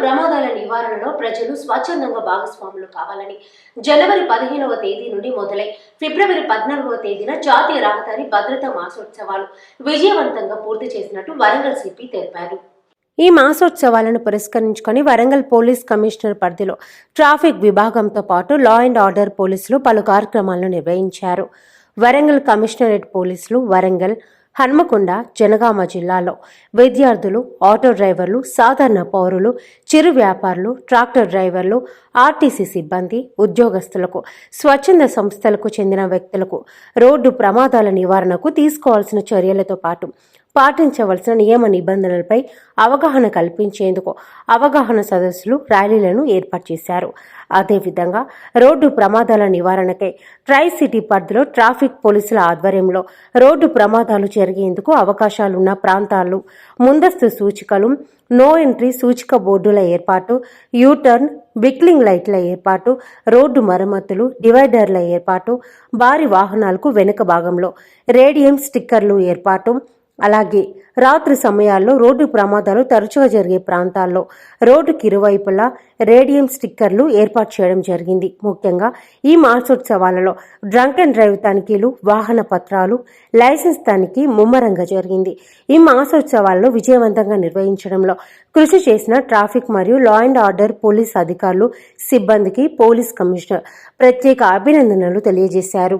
ప్రమాదాల నివారణలో ప్రజలు స్వచ్ఛందంగా భాగస్వాములు కావాలని జనవరి పదిహేనవ తేదీ నుండి మొదలై ఫిబ్రవరి పద్నాలుగవ తేదీన జాతీయ రహదారి భద్రతా మాసోత్సవాలు విజయవంతంగా పూర్తి చేసినట్టు వరంగల్ సిపి తెలిపారు. ఈ మాసోత్సవాలను పురస్కరించుకొని వరంగల్ పోలీస్ కమిషనర్ పరిధిలో ట్రాఫిక్ విభాగంతో పాటు లా అండ్ ఆర్డర్ పోలీసులు పలు కార్యక్రమాలను నిర్వహించారు. వరంగల్ కమిషనరేట్ పోలీసులు వరంగల్ హన్మకొండ జనగామ జిల్లాలో విద్యార్థులు ఆటో డ్రైవర్లు సాధారణ పౌరులు చిరు వ్యాపారులు ట్రాక్టర్ డ్రైవర్లు ఆర్టీసీ సిబ్బంది ఉద్యోగస్తులకు స్వచ్ఛంద సంస్థలకు చెందిన వ్యక్తులకు రోడ్డు ప్రమాదాల నివారణకు తీసుకోవాల్సిన చర్యలతో పాటు పాటించవలసిన నియమ నిబంధనలపై అవగాహన కల్పించేందుకు అవగాహన సదస్సులు ర్యాలీలను ఏర్పాటు చేశారు. అదేవిధంగా రోడ్డు ప్రమాదాల నివారణకై ట్రై సిటీ పరిధిలో ట్రాఫిక్ పోలీసుల ఆధ్వర్యంలో రోడ్డు ప్రమాదాలు జరిగేందుకు అవకాశాలున్న ప్రాంతాలు ముందస్తు సూచికలు నో ఎంట్రీ సూచిక బోర్డుల ఏర్పాటు యూటర్న్ బిక్లింగ్ లైట్ల ఏర్పాటు రోడ్డు మరమ్మతులు డివైడర్ల ఏర్పాటు భారీ వాహనాలకు వెనుక భాగంలో రేడియం స్టిక్కర్లు ఏర్పాటు అలాగే రాత్రి సమయాల్లో రోడ్డు ప్రమాదాలు తరచుగా జరిగే ప్రాంతాల్లో రోడ్డుకి ఇరువైపులా రేడియం స్టిక్కర్లు ఏర్పాటు చేయడం జరిగింది. ముఖ్యంగా ఈ మార్చోత్సవాలలో డ్రంక్ అండ్ డ్రైవ్ తనిఖీలు వాహన పత్రాలు లైసెన్స్ తనిఖీ ముమ్మరంగా జరిగింది. ఈ మాసోత్సవాలను విజయవంతంగా నిర్వహించడంలో కృషి చేసిన ట్రాఫిక్ మరియు లా అండ్ ఆర్డర్ పోలీస్ అధికారులు సిబ్బందికి పోలీస్ కమిషనర్ ప్రత్యేక అభినందనలు తెలియజేశారు.